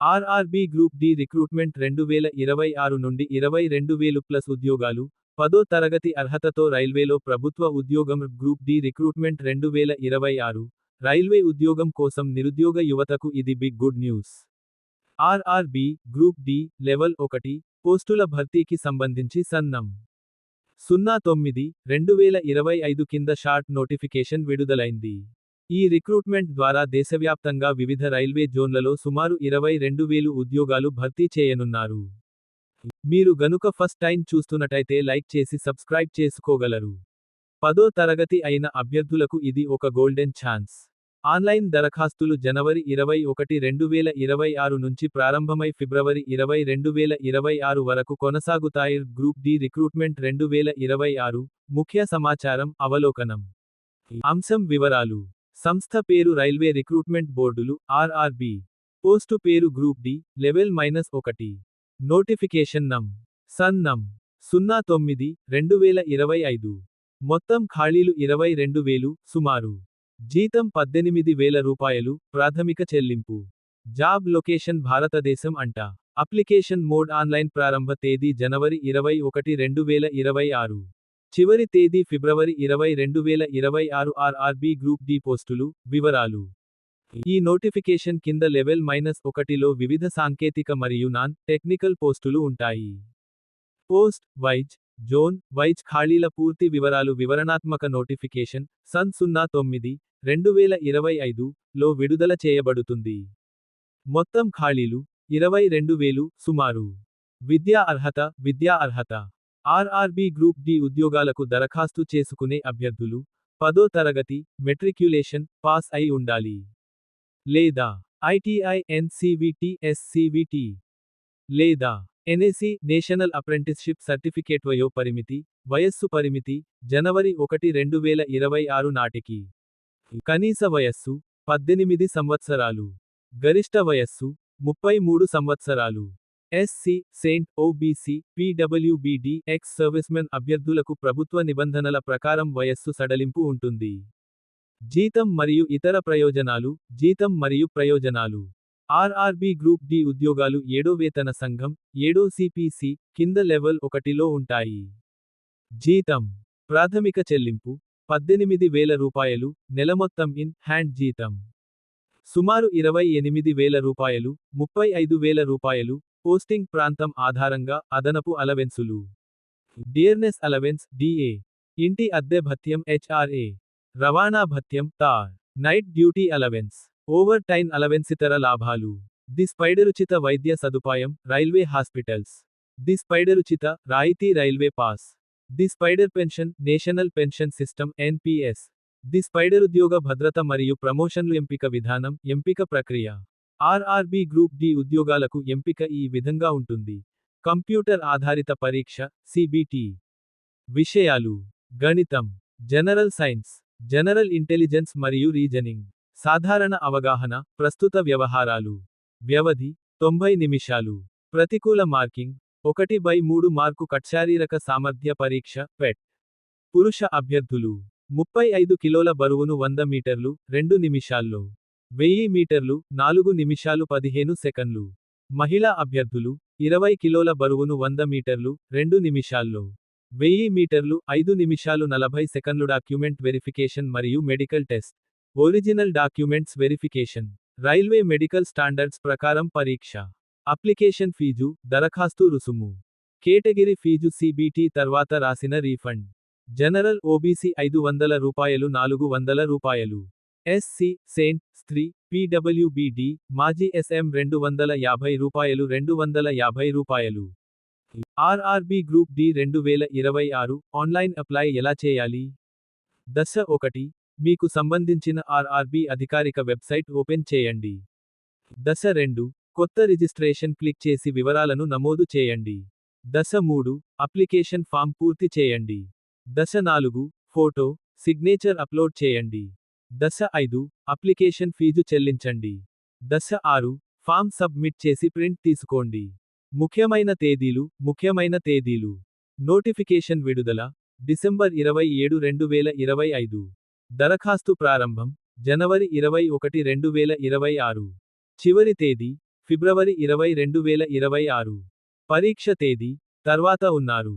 RRB group D recruitment రెండు వేల ఇరవై ఆరు నుండి ఇరవై రెండు వేలు ప్లస్ ఉద్యోగాలు పదో తరగతి అర్హతతో రైల్వేలో ప్రభుత్వ ఉద్యోగం గ్రూప్ డి రిక్రూట్మెంట్ రెండు వేల ఇరవై ఆరు రైల్వే ఉద్యోగం కోసం నిరుద్యోగ యువతకు ఇది big good news. RRB group D level ఒకటి పోస్టుల భర్తీకి సంబంధించి సన్నం. సున్నా తొమ్మిది రెండు వేల ఇరవై ఐదు కింద షార్ట్ నోటిఫికేషన్ విడుదలైంది. ఈ రిక్రూట్మెంట్ ద్వారా దేశవ్యాప్తంగా వివిధ రైల్వే జోన్లలో సుమారు ఇరవై రెండు వేలు ఉద్యోగాలు భర్తీ చేయనున్నారు. మీరు గనుక ఫస్ట్ టైం చూస్తున్నట్టయితే లైక్ చేసి సబ్స్క్రైబ్ చేసుకోగలరు. పదో తరగతి అయిన అభ్యర్థులకు ఇది ఒక గోల్డెన్ ఛాన్స్. ఆన్లైన్ దరఖాస్తులు జనవరి ఇరవై ఒకటి రెండు వేల ఇరవై ఆరు నుంచి ప్రారంభమై ఫిబ్రవరి ఇరవై రెండు వేల ఇరవై ఆరు వరకు కొనసాగుతాయి. గ్రూప్ డి రిక్రూట్మెంట్ రెండు వేల ఇరవై ఆరు. ముఖ్య సమాచారం అవలోకనం. అంశం వివరాలు. సంస్థ పేరు రైల్వే రిక్రూట్మెంట్ బోర్డులు ఆర్ఆర్బి. పోస్టు పేరు గ్రూప్ డి లెవెల్ మైనస్ ఒకటి. నోటిఫికేషన్ నం. సన్ నం. సున్నా తొమ్మిది రెండు వేల ఇరవై ఐదు. మొత్తం ఖాళీలు ఇరవై రెండు వేలు సుమారు. జీతం పద్దెనిమిది వేల రూపాయలు ప్రాథమిక చెల్లింపు. జాబ్ లొకేషన్ భారతదేశం అంట. అప్లికేషన్ మోడ్ ఆన్లైన్ ప్రారంభ తేదీ జనవరి ఇరవై ఒకటి రెండు వేల ఇరవై ఆరు. చివరి తేదీ ఫిబ్రవరి ఇరవై రెండు వేల ఇరవై ఆరు ఆర్ఆర్బి గ్రూప్ డి పోస్టులు వివరాలు. ఈ నోటిఫికేషన్ కింద లెవెల్ మైనస్ ఒకటిలో వివిధ సాంకేతిక మరియు నాన్ టెక్నికల్ పోస్టులు ఉంటాయి. పోస్ట్ వైజ్ జోన్ వైజ్ ఖాళీల పూర్తి వివరాలు వివరణాత్మక నోటిఫికేషన్ సన్ సున్నా తొమ్మిది రెండు వేల ఇరవై ఐదు లో విడుదల చేయబడుతుంది. మొత్తం ఖాళీలు ఇరవై రెండు వేలు సుమారు. విద్యా అర్హత విద్యా అర్హత. ఆర్ఆర్బి గ్రూప్ డి ఉద్యోగాలకు దరఖాస్తు చేసుకునే అభ్యర్థులు పదో తరగతి మెట్రిక్యులేషన్ పాస్ అయి ఉండాలి. లేదా ఐటీఐ ఎన్సివిటి ఎస్సివిటి లేదా ఎన్ఎసి నేషనల్ అప్రెంటిస్షిప్ సర్టిఫికేట్ వయో పరిమితి వయస్సు పరిమితి జనవరి ఒకటి రెండు వేల ఇరవై ఆరు నాటికి. కనీస వయస్సు పద్దెనిమిది సంవత్సరాలు గరిష్ట వయస్సు ముప్పై మూడు సంవత్సరాలు. SC Saint OBC PWBD ex servicemen అభ్యర్థులకు ప్రభుత్వ నిబంధనల ప్రకారం వయస్సు సడలింపు ఉంటుంది. జీతం మరియు ఇతర ప్రయోజనాలు జీతం మరియు ప్రయోజనాలు. ఆర్ఆర్బి గ్రూప్ డి ఉద్యోగాలు ఏడో వేతన సంఘం ఏడో సిపిసి కింద లెవెల్ ఒకటిలో ఉంటాయి. జీతం. ప్రాథమిక చెల్లింపు. పద్దెనిమిది వేల రూపాయలు నెల మొత్తం ఇన్ హ్యాండ్ జీతం. సుమారు ఇరవై ఎనిమిది వేల రూపాయలు ముప్పై ఐదు వేల రూపాయలు పోస్టింగ్ ప్రాంతం ఆధారంగా అదనపు అలవెన్సులు. డియర్నెస్ అలవెన్స్ డిఏ ఇంటి అద్దె భత్యం హెచ్ఆర్ఏ రవాణా భత్యం తార్ night duty allowance. Overtime అలవెన్సితర లాభాలు. ది స్పైడరుచిత వైద్య సదుపాయం రైల్వే హాస్పిటల్స్. ది స్పైడరుచిత రాయితీ రైల్వే పాస్. ది spider pension national pension system NPS the స్పైడర్ ఉద్యోగ భద్రత మరియు ప్రమోషన్లు ఎంపిక విధానం ఎంపిక ప్రక్రియ. ఆర్ఆర్బి గ్రూప్ డి ఉద్యోగాలకు ఎంపిక ఈ విధంగా ఉంటుంది. కంప్యూటర్ ఆధారిత పరీక్ష సిబిటి. విషయాలు. గణితం. General science. జనరల్ ఇంటెలిజెన్స్ మరియు రీజనింగ్. సాధారణ అవగాహన ప్రస్తుత వ్యవహారాలు. వ్యవధి తొంభై నిమిషాలు. ప్రతికూల మార్కింగ్ ఒకటి బై మూడు మార్కు కట్శారీరక సామర్థ్య పరీక్ష పెట్. పురుష అభ్యర్థులు. ముప్పై ఐదు కిలోల బరువును వంద మీటర్లు రెండు నిమిషాల్లో. వెయ్యి మీటర్లు నాలుగు నిమిషాలు పదిహేను సెకన్లు మహిళా అభ్యర్థులు ఇరవై కిలోల బరువును వంద మీటర్లు రెండు నిమిషాల్లో. వెయ్యి మీటర్లు ఐదు నిమిషాలు నలభై సెకన్లు డాక్యుమెంట్ వెరిఫికేషన్ మరియు medical test. Original documents verification. Railway medical standards ప్రకారం పరీక్ష. అప్లికేషన్ ఫీజు దరఖాస్తు రుసుము. కేటగిరీ ఫీజు సిబిటి తర్వాత రాసిన రీఫండ్. జనరల్ ఓబీసీ ఐదు వందల రూపాయలు నాలుగు వందల రూపాయలు. ఎస్సి సెయింట్ స్త్రీ పీడబ్ల్యూబీడి మాజీ ఎస్ఎం రెండు వందల యాభై రూపాయలు రెండు వందల యాభై రూపాయలు. ఆర్ఆర్బి గ్రూప్ డి రెండు వేల ఇరవై ఆరు ఆన్లైన్ అప్లై ఎలా చేయాలి? దశ ఒకటి మీకు సంబంధించిన ఆర్ఆర్బి అధికారిక వెబ్సైట్ ఓపెన్ చేయండి. దశ రెండు కొత్త రిజిస్ట్రేషన్ క్లిక్ చేసి వివరాలను నమోదు చేయండి. దశ మూడు అప్లికేషన్ ఫామ్ పూర్తి చేయండి. దశ నాలుగు ఫోటో సిగ్నేచర్ అప్లోడ్ చేయండి. దశ ఐదు అప్లికేషన్ ఫీజు చెల్లించండి. దశ ఆరు ఫామ్ సబ్మిట్ చేసి ప్రింట్ తీసుకోండి. ముఖ్యమైన తేదీలు ముఖ్యమైన తేదీలు. నోటిఫికేషన్ విడుదల డిసెంబర్ ఇరవై ఏడు రెండు వేల ఇరవై ఐదు. దరఖాస్తు ప్రారంభం జనవరి ఇరవై ఒకటి రెండు వేల ఇరవై ఆరు. చివరి తేదీ ఫిబ్రవరి ఇరవై రెండు వేల ఇరవై ఆరు. పరీక్ష తేదీ తర్వాత ఉన్నారు.